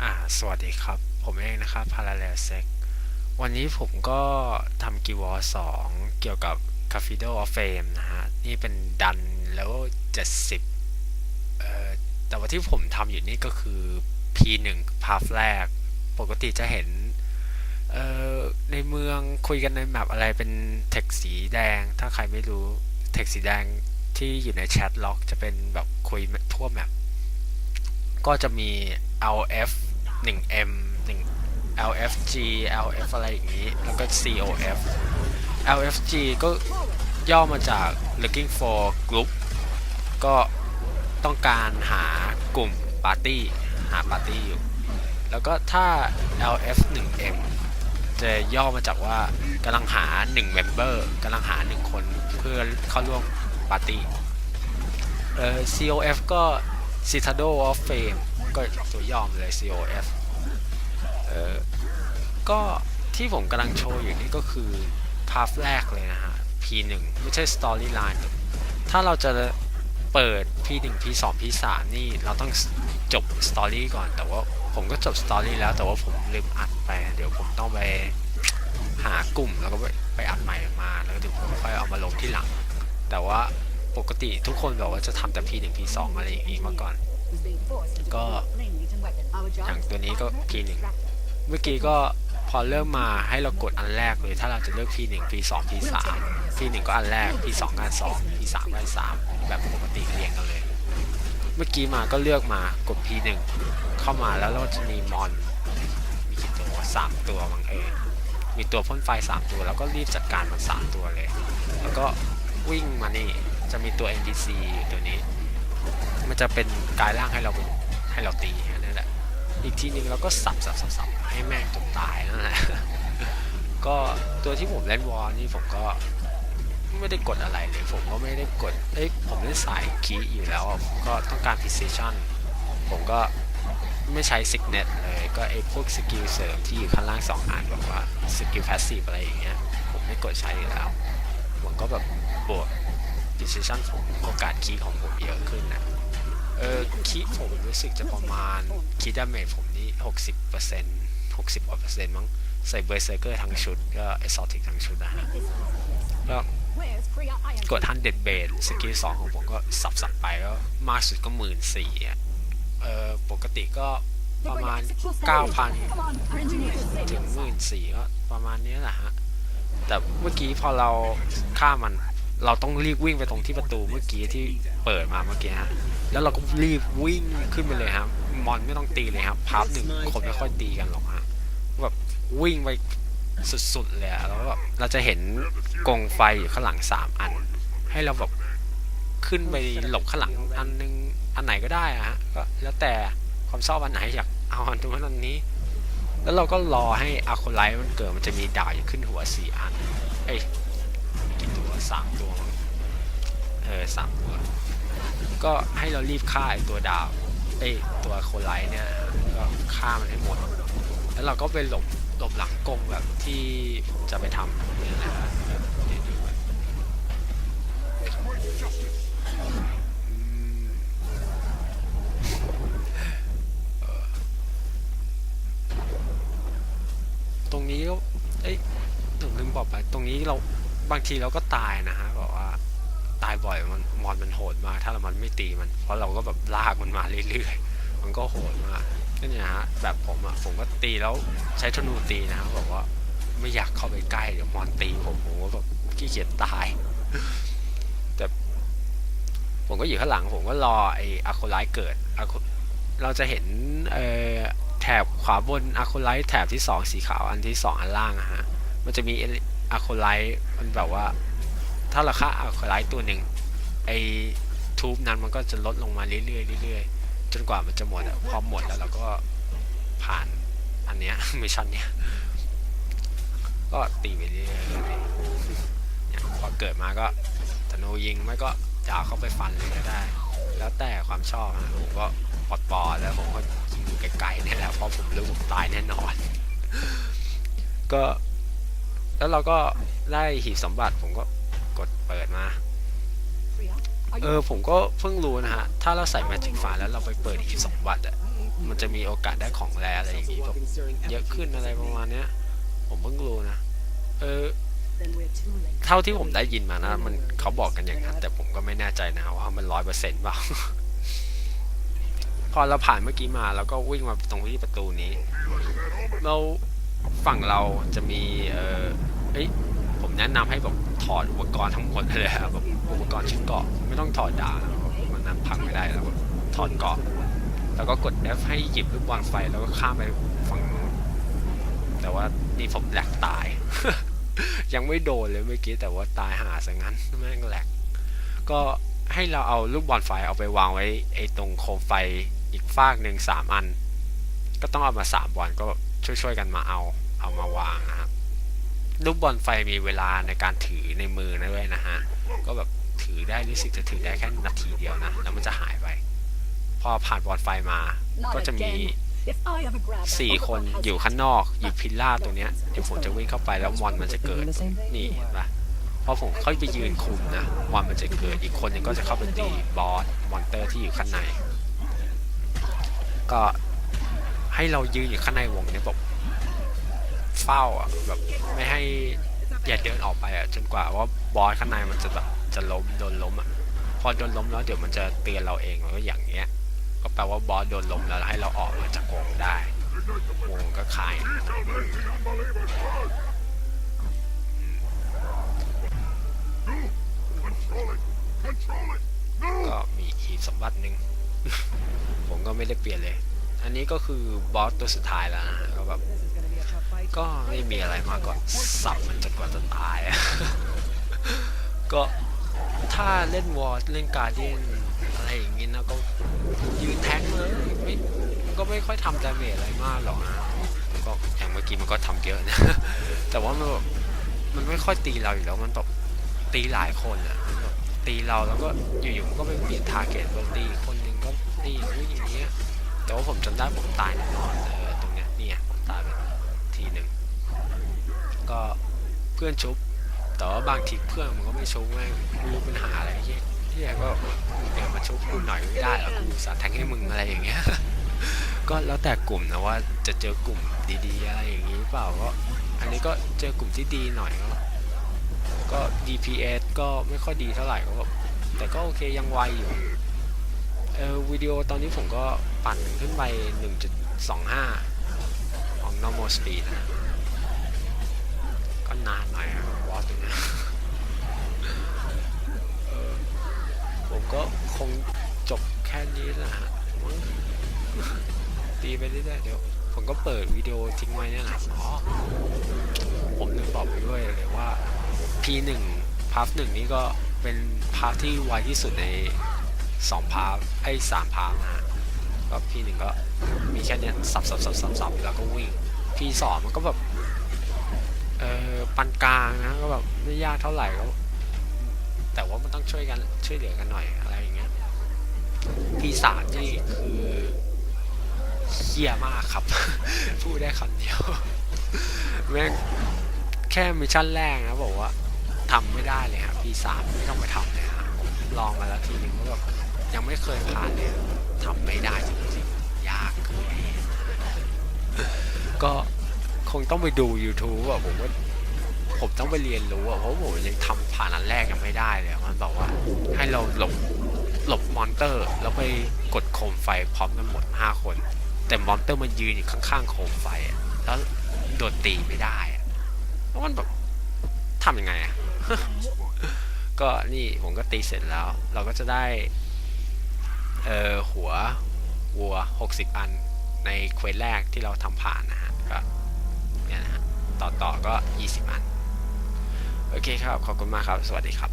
อ่าสวัสดีครับ ผมเองนะครับพาราเลเซกวันนี้ผมก็ทำกิวอสองเกี่ยวกับ c a f i d o of Fame นะฮะ นี่เป็นดันแล้ว 70เอ่อแต่ว่าที่ผมทำอยู่นี่ก็คือ P1 พาร์ทแรก ปกติจะเห็นเอ่อในเมืองคุยกันในแมปอะไรเป็นเทคสีแดง ถ้าใครไม่รู้เทคสีแดงที่อยู่ในแชทล็อก จะเป็นแบบคุยทั่วแมป ก็จะมี LF 1M 1 LFG LF อะไรอย่างนี้ แล้วก็ COF LFG ก็ย่อมาจาก looking for group ก็ต้องการหากลุ่มปาร์ตี้หาปาร์ตี้อยู่ แล้วก็ถ้า LF 1M จะย่อมาจากว่ากำลังหา1 member กำลังหา 1 คนเพื่อเข้าร่วมปาร์ตี้เอ่อ COF ก็ Citadel of Fame ก็ตัวย่อมเลย COF เออก็ที่ผมกำลังโชว์อยู่นี่ก็คือพาร์ทแรกเลยนะฮะ P1 ไม่ใช่ Storyline ถ้าเราจะเปิด P1 P2 P3 นี่เราต้องจบ Story ก่อน แต่ว่าผมก็จบ Story แล้วแต่ว่าผมลืมอัดไป เดี๋ยวผมต้องไปหากลุ่มแล้วก็ไปไปอัดใหม่มา แล้วเดี๋ยวผมค่อยเอามาลงที่หลัง แต่ว่า ปกติทุกคนบอกว่าจะทำแต่ P1 P2 อะไรอย่างนี้มาก่อน ก็อย่างตัวนี้ก็ P1 เมื่อกี้ก็พอเริ่มมาให้เรากดอันแรกเลย ถ้าเราจะเลือก P1 P2 P3 P1 ก็อันแรก P2 ก็อัน2 P3 ก็อัน3แบบปกติเรียงกันเลย เมื่อกี้มาก็เลือกมากด P1 เข้ามาแล้วเราจะมีมอนมีกี่ตัวสามตัวบางเอยมีตัวพ่นไฟ 3 ตัว แล้วก็รีบจัดการมัน3ตัวเลย แล้วก็วิ่งมานี่ จะมีตัว NPC ตัวนี้ มันจะเป็นกายร่างให้เราให้เราตีนั้นแหละอีกทีนึงเราก็สับสับสับสับให้แม่งจนตายนั่นแหละก็ตัวที่ผมเล่นวอลนี่ผมก็ไม่ได้กดอะไรเลย ผมก็ไม่ได้กดเอ้ยผมเล่นสายคีอยู่แล้วผมก็ต้องการ precision ผมก็ไม่ใช้ signet เลยก็ไอ้พวกสกิลเสริมที่อยู่ข้างล่างสองอันแบบว่าสกิล passive อะไรอย่างเงี้ยผมไม่กดใช้อยู่แล้วผมก็แบบบวก decision ผมโอกาสคีของผมเยอะขึ้นนะเออคีผมรู้สึกจะประมาณคีดาเมจผมนี่หกสิบเปอร์เซ็นต์หกสิบกว่าเปอร์เซ็นต์มั้งใส่เบอร์เซอร์เกอร์ทั้งชุดก็เอสซอติกทั้งชุดนะฮะก็กดทันเด็ดเบสสกิลสองของผมก็สับสับไปก็มากสุดก็หมื่นสี่อะเออปกติก็ประมาณเก้าพันถึงหมื่นสี่ก็ประมาณนี้แหละฮะ แต่เมื่อกี้พอเราฆ่ามัน เราต้องรีบวิ่งไปตรงที่ประตูเมื่อกี้ที่เปิดมาเมื่อกี้ฮะแล้วเราก็รีบวิ่งขึ้นไปเลยครับมอนไม่ต้องตีเลยครับพาร์ทหนึ่งคนไม่ค่อยตีกันหรอกฮะแบบวิ่งไปสุดๆเลยแล้วแบบเราจะเห็นกองไฟอยู่ข้างหลังสามอัน ให้เราแบบขึ้นไปหลบข้างหลังอันนึงอันไหนก็ได้อะฮะก็แล้วแต่ความชอบอันไหนอยากเอาอันตรงนั้นอันนี้ แล้วเราก็รอให้อะโคไลท์มันเกิดมันจะมีดาวอยู่ขึ้นหัวสี่อันเอ้ยกี่ตัว สามตัวมั้งเออสามตัว ก็ให้เรารีบฆ่าไอตัวดาวไอ้ตัวโคไลท์เนี่ยก็ฆ่ามันให้หมด แล้วเราก็ไปหลบหลบหลังกงแบบที่ผมจะไปทำเนี่ยนะตรงนี้ก็เอ้ยถึงลืมบอกไปตรงนี้เรา บางทีเราก็ตายนะฮะบอกว่าตายบ่อยมันมอนมันโหดมากถ้าเรามันไม่ตีมัน เพราะเราก็แบบลากมันมาเรื่อยๆ มันก็โหดมากก็เนี่ยฮะแบบผมอะผมก็ตีแล้วใช้ธนูตีนะครับบอกว่าไม่อยากเข้าไปใกล้เดี๋ยวมอนตีผมผมก็แบบขี้เกียจตาย แต่ผมก็อยู่ข้างหลังผมก็รอไอ้อะโคไลท์เกิด Acro- เราจะเห็นเอ่อแถบขวาบนอะโคไลท์แถบที่สองสีขาวอันที่สองอันล่างอะฮะมันจะมี อะโคไลท์มันแบบว่า ถ้าราฆ่าอะโคไลท์ตัวหนึ่งไอทูบนั้นมันก็จะลดลงมาเรื่อยๆเรื่อยๆจนกว่ามันจะหมดอะพอหมดแล้วเราก็ผ่านอันเนี้ยมิชชั่นเนี้ยก็ตีไปเรื่อยๆพอเกิดมาก็ธนูยิงไม่ก็จ่าเข้าไปฟันเลยก็ได้ แล้วแต่ความชอบฮะผมก็ปอดปอดแล้วผมก็ยิงไกลๆนี่แหละเพราะผมรู้ผมตายแน่นอน ก็ แล้วเราก็ได้หีบสมบัติผมก็กดเปิดมา เออผมก็เพิ่งรู้นะฮะ ถ้าเราใส่ Magic f i แล้วเราไปเปิดอีกสองวัตต์อะมันจะมีโอกาสได้ของแรอะไรอย่างงี้แบบเยอะขึ้นอะไรประมาณเนี้ย ผมเพิ่งรู้นะ เออ เท่าที่ผมได้ยินมานะ มันเขาบอกกันอย่างนั้น แต่ผมก็ไม่แน่ใจนะว่ามันร้อยเปอร์เซ็นต์เปล่าพอเราผ่านเมื่อกี้มาแล้วก็วิ่งมาตรงที่ประตูนี้ เราฝั่งเราจะมีเออ เอ้ยผมแนะนำให้แบบถอดอุปกรณ์ทั้งหมดเลยครับแบบอุปกรณ์ชิ้นเกาะไม่ต้องถอดดาบมันนั้นพังไม่ได้แล้วถอดเกาะแล้วก็กด F ให้หยิบลูกบอลไฟแล้วก็ข้ามไปฝั่งนู้นแต่ว่านี่ผมแหลกตาย ยังไม่โดนเลยเมื่อกี้แต่ว่าตายหาซะงั้นแม่งแหลกก็ให้เราเอาลูกบอลไฟเอาไปวางไว้ไอ้ตรงโคมไฟอีกฟากหนึ่งสามอัน ก็ต้องเอามาสามบอลก็ช่วยๆกันมาเอาเอามาวางนะครับ ลูกบอลไฟมีเวลาในการถือในมือนะด้วยนะฮะ ก็แบบถือได้รู้สึกจะถือได้แค่นาทีเดียวนะ แล้วมันจะหายไป พอผ่านบอลไฟมา ก็จะมีสี่คนอยู่ข้างนอกอยู่พิลล่าตรงเนี้ยเดี๋ยวผมจะวิ่งเข้าไปแล้วมอนมันจะเกิดนี่เห็นปะพอผมเข้าไปยืนคุมนะมอนมันจะเกิดอีกคนหนึงก็จะเข้าไปตีบอสมอนเตอร์ที่อยู่ข้างใน ก็ให้เรายืนอยู่ข้างในวงเนี้ยแบบ เฝ้าอะแบบไม่ให้อย่าเดินออกไปอะจนกว่าว่าบอสข้างในมันจะแบบจะล้มโดนล้มอะพอโดนล้มแล้วเดี๋ยวมันจะเตือนเราเองว่าอย่างเงี้ย ก็แปลว่าบอสโดนล้มแล้วให้เราออกมาจากวงได้วงก็ขายก็มีอีกสมบัติหนึ่ง ผมก็ไม่ได้เปลี่ยนเลย อันนี้ก็คือบอสตัวสุดท้ายแล้วนะฮะก็แบบ ก็ไม่มีอะไรมากกว่าสับมันจนกว่าจะตาย ก็ถ้าเล่นวอร์เล่นการเดียนอะไรอย่างงี้นะก็ยืนแท็กเลยไม่ก็ไม่ค่อยทำดาเมจอะไรมากหรอกนะก็อย่างเมื่อกี้มันก็ทำเยอะนะ แต่ว่ามันแบบมันไม่ค่อยตีเราอยู่แล้วมันแบบตีหลายคนอะตีเราแล้วก็อยู่ๆมันก็ไปเปลี่ยนทาร์เก็ตเราตีคนหนึ่งก็ตีอย่างนี้อย่างเงี้ยแต่ว่าผมจำได้ผมตายแน่นอนเออตรงเนี้ย ก็เพื่อนชุบ แต่ว่าบางทีเพื่อนมันก็ไม่ชุบแม่งไม่รู้ปัญหาอะไรเงี้ยที่ก็เดี๋ยวมาชุบกูหน่อยไม่ได้หรอกูสาแทงให้มึงอะไรอย่างเงี้ยก็แล้วแต่กลุ่มนะว่าจะเจอกลุ่มดีๆอะไรอย่างงี้เปล่าก็อันนี้ก็เจอกลุ่มที่ดีหน่อยก็ DPS ก็ไม่ค่อยดีเท่าไหร่ก็แบบแต่ก็โอเคยังไวอยู่เออวิดีโอตอนนี้ผมก็ปั่นขึ้นไป 1.25 ของ normal speed นะ ก็นานหน่อยอะวอสตัวเนี้ยผมก็คงจบแค่นี้แหละฮะมั้งตีไปเรื่อยๆเดี๋ยว ผมก็เปิดวิดีโอทิ้งไว้เนี่ยแหละอ๋อผมลืมบอกไปด้วยเลยว่า P1 พาร์ทหนึ่งนี้ก็เป็นพาร์ทที่ไวที่สุดในสองพาร์ทไอ้สามพาร์ทนะก็พี่หนึ่งก็มีแค่เนี้ยสับสับสับสับสับแล้วก็วิ่งพี่สองมันก็แบบ เออปานกลางนะก็แบบไม่ยากเท่าไหร่ก็แต่ว่ามันต้องช่วยกันช่วยเหลือกันหน่อยอะไรอย่างเงี้ยพี่สามนี่คือเฮี้ยมากครับ พูดได้คำเดียวแม่งแค่มิชชั่นแรกนะบอกว่าทำไม่ได้เลยครับพี่สามไม่ต้องไปทำเลยครับลองมาแล้วทีนึงก็แบบยังไม่เคยผ่านเลยทำไม่ได้จริงๆยากเกินก็ คงต้องไปดู YouTube อะผมว่าผมต้องไปเรียนรู้อะเพราะผมยังทำผ่านอันแรกยังไม่ได้เลยมันบอกว่าให้เราหลบหลบมอนเตอร์ แล้วไปกดโคมไฟพร้อมกันหมด 5 คน แต่มอนเตอร์มันยืนอยู่ข้างๆโคมไฟอะแล้วโดนตีไม่ได้อะแล้วมันแบบทำยังไงอะก็นี่ผมก็ตีเสร็จแล้ว เราก็จะได้เออหัววัว 60 อันในเควสแรกที่เราทำผ่านนะฮะก็ ต่อต่อก็ 20 อัน โอเคครับ ขอบคุณมากครับ สวัสดีครับ